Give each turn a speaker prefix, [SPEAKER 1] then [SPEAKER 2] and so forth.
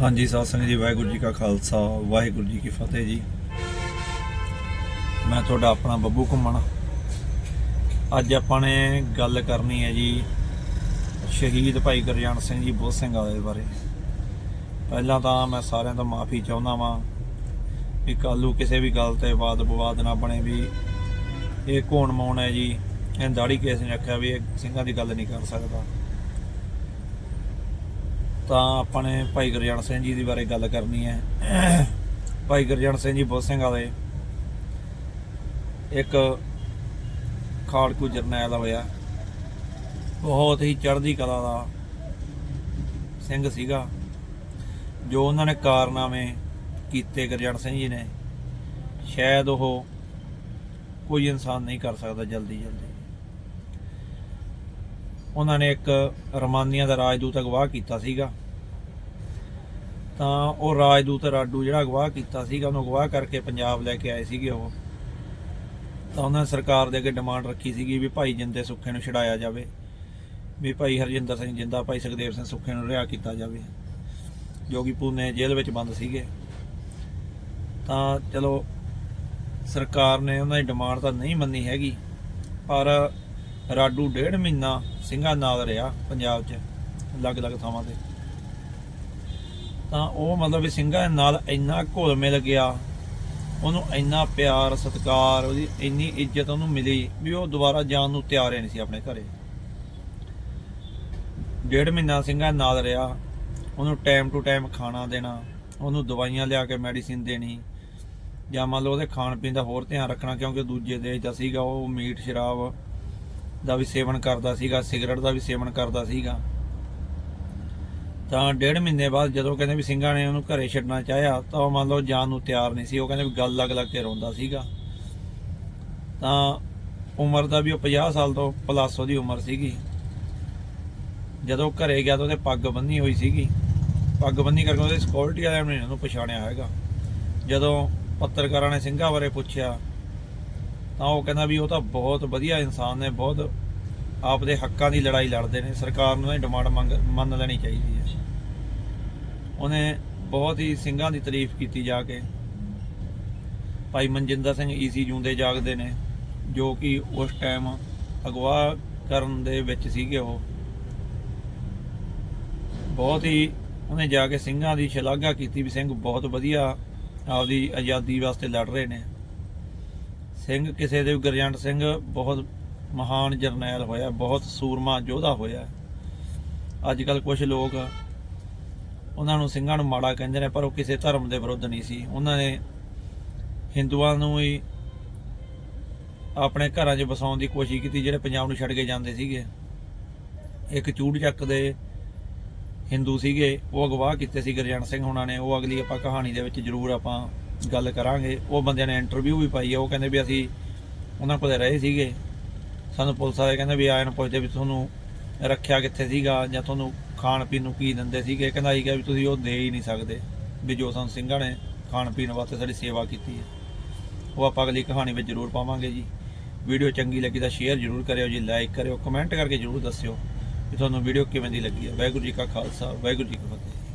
[SPEAKER 1] ਹਾਂਜੀ ਸਾਧ ਸੰਗਤ ਜੀ, ਵਾਹਿਗੁਰੂ ਜੀ ਕਾ ਖਾਲਸਾ, ਵਾਹਿਗੁਰੂ ਜੀ ਕੀ ਫਤਿਹ ਜੀ। ਮੈਂ ਤੁਹਾਡਾ ਆਪਣਾ ਬੱਬੂ ਘੁੰਮਣ। ਅੱਜ ਆਪਾਂ ਨੇ ਗੱਲ ਕਰਨੀ ਹੈ ਜੀ, ਸ਼ਹੀਦ ਭਾਈ ਗੁਰਜਾਨ ਸਿੰਘ ਜੀ ਬੋਧ ਸਿੰਘ ਵਾਲੇ ਬਾਰੇ। ਪਹਿਲਾਂ ਤਾਂ ਮੈਂ ਸਾਰਿਆਂ ਤੋਂ ਮਾਫੀ ਚਾਹੁੰਦਾ ਵਾਂ ਵੀ ਕੱਲੂ ਕਿਸੇ ਵੀ ਗੱਲ ਤੇ ਵਾਦ ਵਿਵਾਦ ਨਾ ਬਣੇ ਵੀ ਇਹ ਕੌਣ ਮੌਣ ਹੈ ਜੀ, ਇਹ ਦਾੜੀ ਕੇਸ ਨੇ ਆਖਿਆ ਵੀ ਇਹ ਸਿੰਘਾਂ ਦੀ ਗੱਲ ਨਹੀਂ ਕਰ ਸਕਦਾ। ਤਾਂ ਆਪਾਂ ਨੇ ਭਾਈ ਗੁਰਜਨ ਸਿੰਘ ਜੀ ਦੀ ਬਾਰੇ ਗੱਲ ਕਰਨੀ ਹੈ। ਭਾਈ ਗੁਰਜਨ ਸਿੰਘ ਜੀ ਬੋਧ ਸਿੰਘ ਵਾਲੇ। ਇੱਕ ਖਾਲਕੂ ਜਰਨੈਲ ਹੋਇਆ। ਬਹੁਤ ਹੀ ਚੜ੍ਹਦੀ ਕਲਾ ਦਾ ਸਿੰਘ ਸੀਗਾ। ਜੋ ਉਹਨਾਂ ਨੇ ਕਾਰਨਾਮੇ ਕੀਤੇ ਗੁਰਜਨ ਸਿੰਘ ਜੀ ਨੇ। ਸ਼ਾਇਦ ਉਹ ਕੋਈ ਇਨਸਾਨ ਨਹੀਂ ਕਰ ਸਕਦਾ ਜਲਦੀ ਜਲਦੀ ਉਹਨਾਂ ਨੇ ਇੱਕ ਰਮਾਨੀਆਂ ਦਾ ਰਾਜਦੂਤ ਅਗਵਾ ਕੀਤਾ ਸੀਗਾ। ਤਾਂ ਉਹ ਰਾਜਦੂਤ ਰਾਡੂ ਜਿਹੜਾ ਅਗਵਾ ਕੀਤਾ ਸੀਗਾ, ਉਹਨੂੰ ਅਗਵਾ ਕਰਕੇ ਪੰਜਾਬ ਲੈ ਕੇ ਆਏ ਸੀਗੇ ਉਹ। ਤਾਂ ਉਹਨਾਂ ਸਰਕਾਰ ਦੇ ਅੱਗੇ ਡਿਮਾਂਡ ਰੱਖੀ ਸੀਗੀ ਵੀ ਭਾਈ ਜਿੰਦੇ ਸੁੱਖੇ ਨੂੰ ਛਡਾਇਆ ਜਾਵੇ, ਵੀ ਭਾਈ ਹਰਜਿੰਦਰ ਸਿੰਘ ਜਿੰਦਾ, ਭਾਈ ਸੁਖਦੇਵ ਸਿੰਘ ਸੁੱਖੇ ਨੂੰ ਰਿਹਾ ਕੀਤਾ ਜਾਵੇ, ਜੋ ਕਿ ਪੂਨੇ ਜੇਲ੍ਹ ਵਿੱਚ ਬੰਦ ਸੀਗੇ। ਤਾਂ ਚਲੋ, ਸਰਕਾਰ ਨੇ ਉਹਨਾਂ ਦੀ ਡਿਮਾਂਡ ਤਾਂ ਨਹੀਂ ਮੰਨੀ ਹੈਗੀ, ਪਰ ਰਾਡੂ ਡੇਢ ਮਹੀਨਾ ਸਿੰਘਾਂ ਨਾਲ ਰਿਹਾ ਪੰਜਾਬ 'ਚ, ਅਲੱਗ-ਅਲੱਗ ਥਾਵਾਂ ਤੇ। ਤਾਂ ਉਹ ਮਤਲਬ ਵੀ ਸਿੰਘਾਂ ਨਾਲ ਇੰਨਾ ਘੁਲ ਮਿਲ ਗਿਆ, ਉਹਨੂੰ ਇੰਨਾ ਪਿਆਰ, ਸਤਿਕਾਰ, ਉਹਦੀ ਇੰਨੀ ਇੱਜ਼ਤ ਉਹਨੂੰ ਮਿਲੀ ਵੀ ਉਹ ਦੁਬਾਰਾ ਜਾਣ ਨੂੰ ਤਿਆਰ ਹੀ ਨਹੀਂ ਸੀ ਆਪਣੇ ਘਰੇ। ਡੇਢ ਮਹੀਨਾ ਸਿੰਘਾਂ ਨਾਲ ਰਿਹਾ, ਉਹਨੂੰ ਟਾਈਮ ਟੂ ਟਾਈਮ ਖਾਣਾ ਦੇਣਾ, ਉਹਨੂੰ ਦਵਾਈਆਂ ਲਿਆ ਕੇ ਮੈਡੀਸਿਨ ਦੇਣੀ, ਜਾਂ ਮੰਨ ਲਓ ਉਹਦੇ ਖਾਣ ਪੀਣ ਦਾ ਹੋਰ ਧਿਆਨ ਰੱਖਣਾ ਕਿਉਂਕਿ ਦੂਜੇ ਦੇਸ਼ ਦਾ ਸੀਗਾ ਉਹ ਮੀਟ, ਸ਼ਰਾਬ ਦਾ ਵੀ ਸੇਵਨ ਕਰਦਾ ਸੀਗਾ, ਸਿਗਰਟ ਦਾ ਵੀ ਸੇਵਨ ਕਰਦਾ ਸੀਗਾ। ਤਾਂ ਡੇਢ ਮਹੀਨੇ ਬਾਅਦ ਜਦੋਂ ਕਹਿੰਦੇ ਵੀ ਸਿੰਘਾਂ ਨੇ ਉਹਨੂੰ ਘਰੇ ਛੱਡਣਾ ਚਾਹਿਆ, ਤਾਂ ਉਹ ਮੰਨ ਲਓ ਜਾਣ ਨੂੰ ਤਿਆਰ ਨਹੀਂ ਸੀ, ਉਹ ਕਹਿੰਦੇ ਵੀ ਗੱਲ ਲੱਗ ਲੱਗ ਕੇ ਰੋਂਦਾ ਸੀਗਾ। ਤਾਂ ਉਮਰ ਦਾ ਵੀ ਉਹ 50 ਸਾਲ ਤੋਂ ਪਲੱਸ ਉਹਦੀ ਉਮਰ ਸੀਗੀ। ਜਦੋਂ ਘਰੇ ਗਿਆ ਤਾਂ ਉਹਦੇ ਪੱਗ ਬੰਨੀ ਹੋਈ ਸੀਗੀ। ਪੱਗ ਬੰਨੀ ਕਰਕੇ ਉਹਦੇ ਸਿਕਿਉਰਿਟੀ ਵਾਲਿਆਂ ਨੇ ਉਹਨੂੰ ਪਛਾਣਿਆ ਹੈਗਾ। ਜਦੋਂ ਪੱਤਰਕਾਰਾਂ ਨੇ ਸਿੰਘਾਂ ਬਾਰੇ ਪੁੱਛਿਆ ਤਾਂ ਉਹ ਕਹਿੰਦਾ ਵੀ ਉਹ ਤਾਂ ਬਹੁਤ ਵਧੀਆ ਇਨਸਾਨ ਨੇ, ਬਹੁਤ ਆਪਦੇ ਹੱਕਾਂ ਦੀ ਲੜਾਈ ਲੜਦੇ ਨੇ, ਸਰਕਾਰ ਨੂੰ ਇਹ ਡਿਮਾਂਡ ਮੰਗ, ਮੰਨ ਲੈਣੀ ਚਾਹੀਦੀ ਹੈ। ਉਹਨੇ ਬਹੁਤ ਹੀ ਸਿੰਘਾਂ ਦੀ ਤਾਰੀਫ ਕੀਤੀ ਜਾ ਕੇ। ਭਾਈ ਮਨਜਿੰਦਰ ਸਿੰਘ ਈਸੀ ਜੂੰਦੇ ਜਾਗਦੇ ਨੇ, ਜੋ ਕਿ ਉਸ ਟਾਈਮ ਅਗਵਾ ਕਰਨ ਦੇ ਵਿੱਚ ਸੀਗੇ ਉਹ। ਬਹੁਤ ਹੀ ਉਹਨੇ ਜਾ ਕੇ ਸਿੰਘਾਂ ਦੀ ਸ਼ਲਾਘਾ ਕੀਤੀ ਵੀ ਸਿੰਘ ਬਹੁਤ ਵਧੀਆ ਆਪਦੀ ਆਜ਼ਾਦੀ ਵਾਸਤੇ ਲੜ ਰਹੇ ਨੇ। ਸਿੰਘ, ਕਿਸੇ ਦੇ ਵੀ ਗੁਰਜੰਟ ਸਿੰਘ ਬਹੁਤ ਮਹਾਨ ਜਰਨੈਲ ਹੋਇਆ, ਬਹੁਤ ਸੂਰਮਾ ਯੋਧਾ ਹੋਇਆ। ਅੱਜ ਕੱਲ ਕੁਝ ਲੋਕ ਉਹਨਾਂ ਨੂੰ ਸਿੰਘਾਂ ਨੂੰ ਮਾੜਾ ਕਹਿੰਦੇ ਨੇ, ਪਰ ਉਹ ਕਿਸੇ ਧਰਮ ਦੇ ਵਿਰੁੱਧ ਨਹੀਂ ਸੀ। ਉਹਨਾਂ ਨੇ ਹਿੰਦੂਆਂ ਨੂੰ ਹੀ ਆਪਣੇ ਘਰਾਂ 'ਚ ਵਸਾਉਣ ਦੀ ਕੋਸ਼ਿਸ਼ ਕੀਤੀ, ਜਿਹੜੇ ਪੰਜਾਬ ਨੂੰ ਛੱਡ ਕੇ ਜਾਂਦੇ ਸੀਗੇ। ਇੱਕ ਚੂੜ ਚੱਕ ਦੇ ਹਿੰਦੂ ਸੀਗੇ, ਉਹ ਅਗਵਾ ਕੀਤੇ ਸੀ ਗੁਰਜੰਟ ਸਿੰਘ ਹੁਣਾਂ ਨੇ। ਉਹ ਅਗਲੀ ਆਪਾਂ ਕਹਾਣੀ ਦੇ ਵਿੱਚ ਜ਼ਰੂਰ ਆਪਾਂ ਗੱਲ ਕਰਾਂਗੇ। ਉਹ ਬੰਦਿਆਂ ਨੇ ਇੰਟਰਵਿਊ ਵੀ ਪਾਈ ਹੈ ਉਹ ਕਹਿੰਦੇ ਵੀ ਅਸੀਂ ਉਹਨਾਂ ਕੋਲੇ ਰਹੇ ਸੀਗੇ। ਸਾਨੂੰ ਪੁਲਿਸ ਵਾਲੇ ਕਹਿੰਦੇ ਵੀ ਆਏ ਨੂੰ ਪੁੱਛਦੇ ਵੀ ਤੁਹਾਨੂੰ ਰੱਖਿਆ ਕਿੱਥੇ ਸੀਗਾ ਜਾਂ ਤੁਹਾਨੂੰ ਖਾਣ ਪੀਣ ਨੂੰ ਕੀ ਦਿੰਦੇ ਸੀਗੇ? ਕਹਿੰਦਾ ਸੀਗਾ ਵੀ ਤੁਸੀਂ ਉਹ ਦੇ ਹੀ ਨਹੀਂ ਸਕਦੇ ਵੀ ਜੋ ਸਾਨੂੰ ਸਿੰਘਾਂ ਨੇ ਖਾਣ ਪੀਣ ਵਾਸਤੇ ਸਾਡੀ ਸੇਵਾ ਕੀਤੀ ਹੈ। ਉਹ ਆਪਾਂ ਅਗਲੀ ਕਹਾਣੀ ਵਿੱਚ ਜ਼ਰੂਰ ਪਾਵਾਂਗੇ ਜੀ। ਵੀਡੀਓ ਚੰਗੀ ਲੱਗੀ ਤਾਂ ਸ਼ੇਅਰ ਜ਼ਰੂਰ ਕਰਿਓ ਜੀ ਲਾਈਕ ਕਰਿਓ ਕਮੈਂਟ ਕਰਕੇ ਜ਼ਰੂਰ ਦੱਸਿਓ ਕਿ ਤੁਹਾਨੂੰ ਵੀਡੀਓ ਕਿਵੇਂ ਦੀ ਲੱਗੀ ਹੈ। ਵਾਹਿਗੁਰੂ ਜੀ ਕਾ ਖਾਲਸਾ, ਵਾਹਿਗੁਰੂ ਜੀ ਕੀ ਫਤਿਹ।